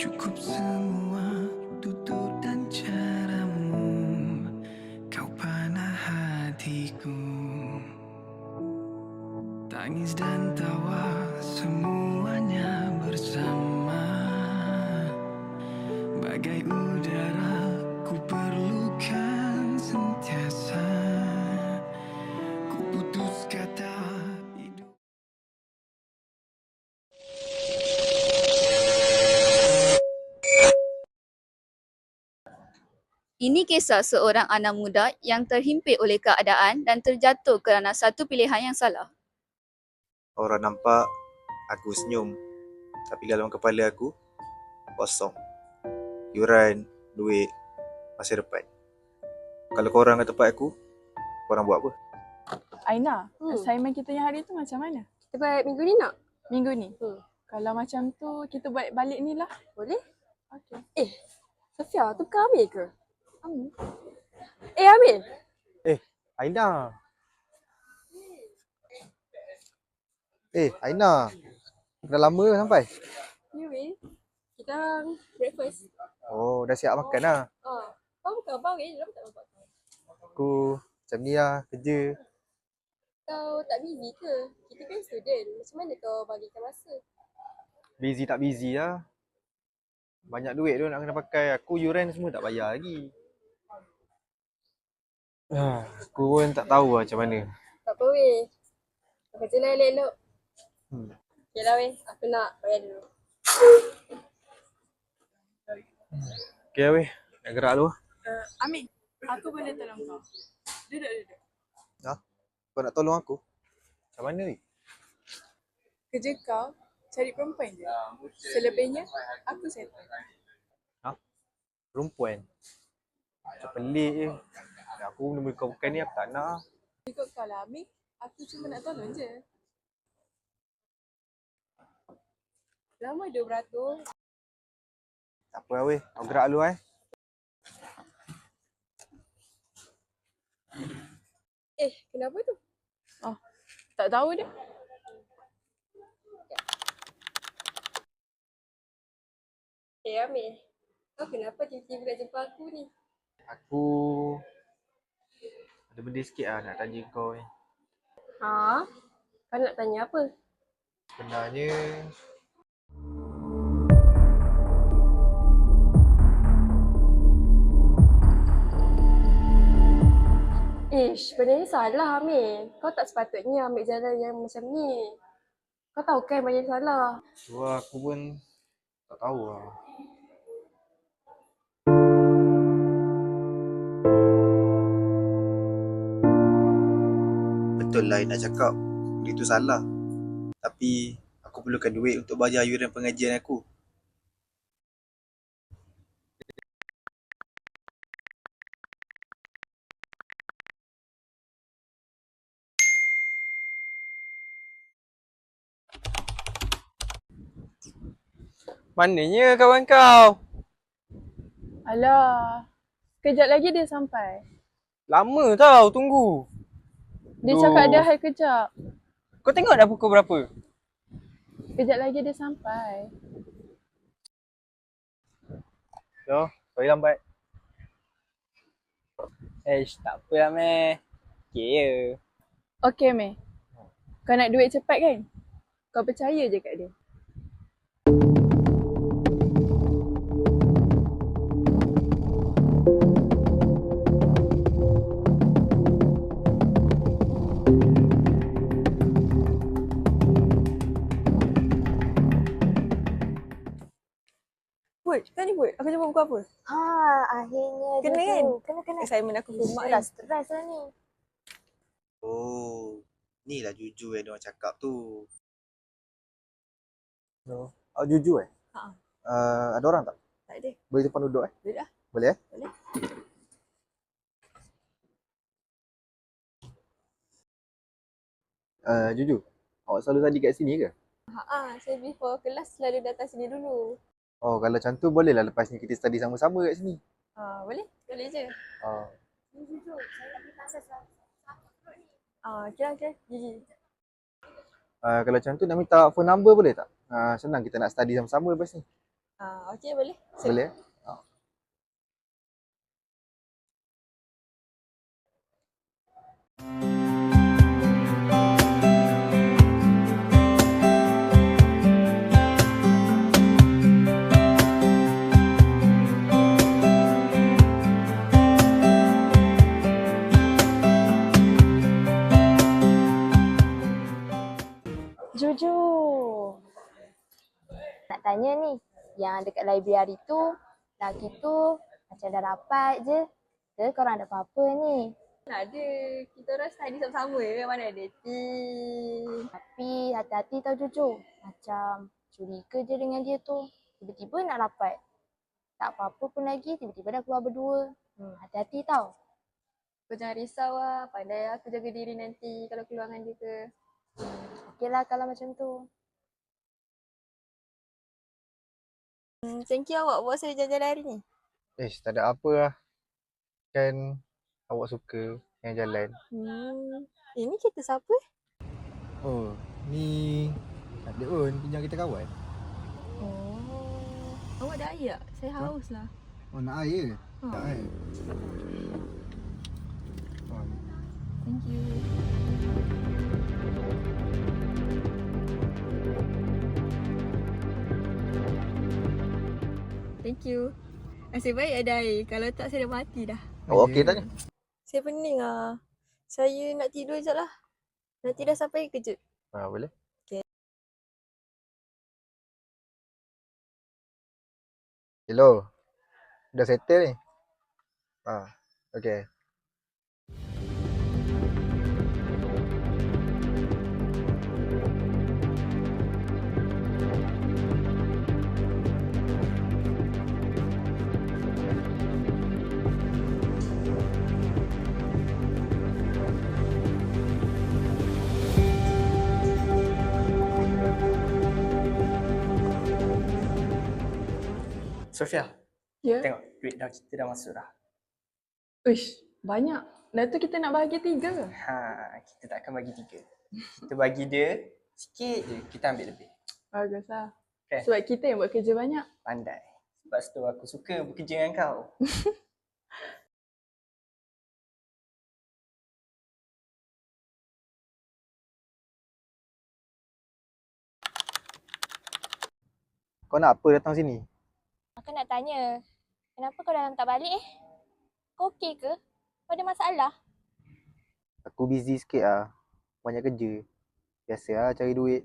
Cukup semua tutur dan caramu Kau panah hatiku. Tangis dan tawa semuanya bersama. Bagai udara Ini kisah seorang anak muda yang terhimpit oleh keadaan dan terjatuh kerana satu pilihan yang salah. Orang nampak aku senyum tapi dalam kepala aku kosong. Yuran, duit, masa depan. Kalau korang kat tempat aku, korang buat apa? Aina, Hmm. assignment kita yang hari tu macam mana? Kita buat minggu ni nak? Minggu ni? Hmm. Kalau macam tu, kita buat balik ni lah. Boleh? Okay. Sofia, tu bukan Amir ke? Amir. Eh Amir, Aina. Eh, Aina. Dah lama ke sampai? ni weh. Kita breakfast. Oh, dah siap makan lah. Ah, kau bukan abang eh, lama tak nampak kau. Aku macam ni lah, kerja. Kau tak busy ke? Kita kan student. Macam mana kau bagikan masa? Busy tak busy lah. Banyak duit tu nak kena pakai. Aku yuran semua tak bayar lagi. Ah, aku pun tak tahu lah macam mana. Tak apa weh. Kau kerja lah elok-elok. Hmm. Okay lah weh, aku nak bayar dulu. Okay weh, nak gerak dulu. Uh, Amin, aku boleh tolong kau. Duduk, duduk. Kau nak tolong aku? Macam mana weh? Kerja kau, cari perempuan je. Selebihnya, aku settle. Perempuan. Macam pelik je. Aku benda kau bukan ni aku tak nak. Ikut kau lah Amin, aku cuma nak tolong je. Lama dia beratur. Tak apa lah weh. Aku gerak dulu eh. Eh, kenapa tu? Tak tahu dia. Eh Amir, kau kenapa tiba-tiba nak jumpa aku ni? Aku ada benda sikit lah nak tanya kau ni. Ha? Kau nak tanya apa? Sebenarnya Ish, benda ni salah Amir. Kau tak sepatutnya ambil jalan yang macam ni. Kau tahu kan banyak salah. tu lah aku pun tak tahu lah. Betul lah nak cakap. Benda tu salah. Tapi aku perlukan duit untuk bayar yuran pengajian aku. Mananya kawan kau? Alah, sekejap lagi dia sampai. Lama tau tunggu. Dia Duh. cakap dia hai kejap. Kau tengok dah pukul berapa? Sekejap lagi dia sampai. Yo, sorry lambat. Eh, tak apa lah meh. Okay je. Okay, Mei. Kau nak duit cepat kan? Kau percaya je kat dia. Put? Aku jumpa buku apa? Ha, akhirnya Kena dia kan? Kena kena. Assignment aku ke mak Dah kan? stress lah ni. Oh, ni lah jujur yang diorang cakap tu. No. Oh, jujur eh? Ha. Uh, ada orang tak? Tak ada. Boleh depan duduk eh? Boleh dah. Boleh eh? Boleh. Uh, jujur, awak selalu tadi kat sini ke? Ha, saya before kelas selalu datang sini dulu. Oh, kalau macam tu bolehlah lepas ni kita study sama-sama kat sini. Ha, boleh? Boleh je. Uh, Ah, okey lah, okey. Gigi. Uh, kalau macam tu nak minta phone number boleh tak? Uh, senang kita nak study sama-sama lepas ni. Ah, okey boleh. Boleh? eh? Nak tanya ni, yang dekat library tu, lagi tu macam dah rapat je. Ke korang ada apa-apa ni? Ada. Kita orang study sama-sama je. Mana ada team. Tapi hati-hati tau jujur. Macam curiga je dengan dia tu. Tiba-tiba nak rapat. Tak apa-apa pun lagi, tiba-tiba dah keluar berdua. Hmm, hati-hati tau. Kau jangan risau lah. Pandai aku jaga diri nanti kalau keluar dengan dia ke. Okey lah kalau macam tu. Hmm, thank you awak buat saya jalan-jalan hari ni. Eh, tak ada apa lah. Kan awak suka yang jalan. Hmm. Ini kereta siapa? Oh, ni tak ada pun pinjam kita kawan. Oh. Awak dah air tak? Saya haus lah. Oh, nak air? Ha. Tak air. Oh, Thank you. Thank you. Nasib baik ada air. Kalau tak saya dah mati dah. Awak okey tak ni? Saya pening ah. Saya nak tidur sekejap lah. Nanti dah sampai kejut. Ha, boleh. Okey. Hello. Dah settle ni? Ha, okey. Sofia, Ya? tengok duit dah kita dah masuk dah. Uish, banyak. Dah tu kita nak bahagi tiga. Ha, kita tak akan bagi tiga. Kita bagi dia sikit je, kita ambil lebih. Bagus lah. Okay. Sebab kita yang buat kerja banyak. Pandai. Sebab tu aku suka bekerja dengan kau. Kau nak apa datang sini? Aku nak tanya, kenapa kau dalam tak balik eh? Kau okey ke? Kau ada masalah? Aku busy sikit lah. Banyak kerja. Biasa lah cari duit.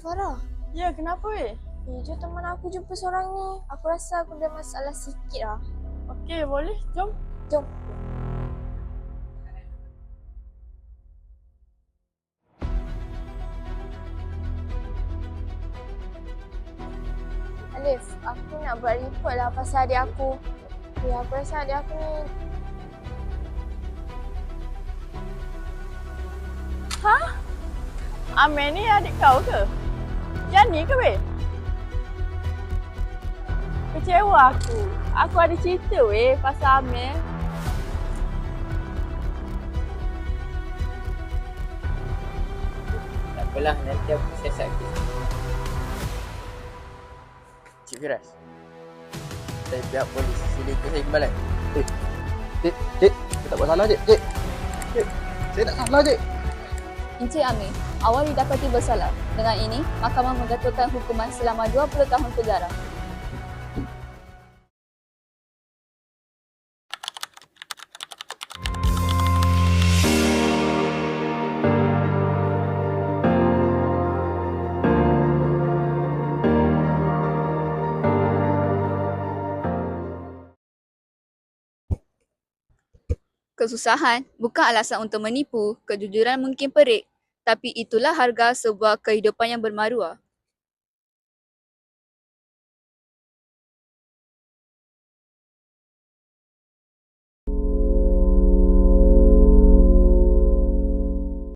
Farah, Ya, kenapa weh? Jujur teman aku jumpa seorang ni. Aku rasa aku ada masalah sikit lah. Okey, boleh. Jom. Jom. Nak buat report lah pasal adik aku. Ya, aku rasa adik aku ni Amir ni adik kau ke? Yang ni ke weh? Kecewa aku. Aku ada cerita weh pasal Amir. Tak apalah, nanti aku siasat kes. Cik Firas. Saya pihak polis. Sila ikut saya ke balai. Cik, cik, saya tak buat salah. Cik, cik, saya tak salah cik. Encik Amir, awal didapati bersalah. Dengan ini, mahkamah menjatuhkan hukuman selama 20 tahun penjara. Kesusahan bukan alasan untuk menipu, kejujuran mungkin perik, tapi itulah harga sebuah kehidupan yang bermaruah.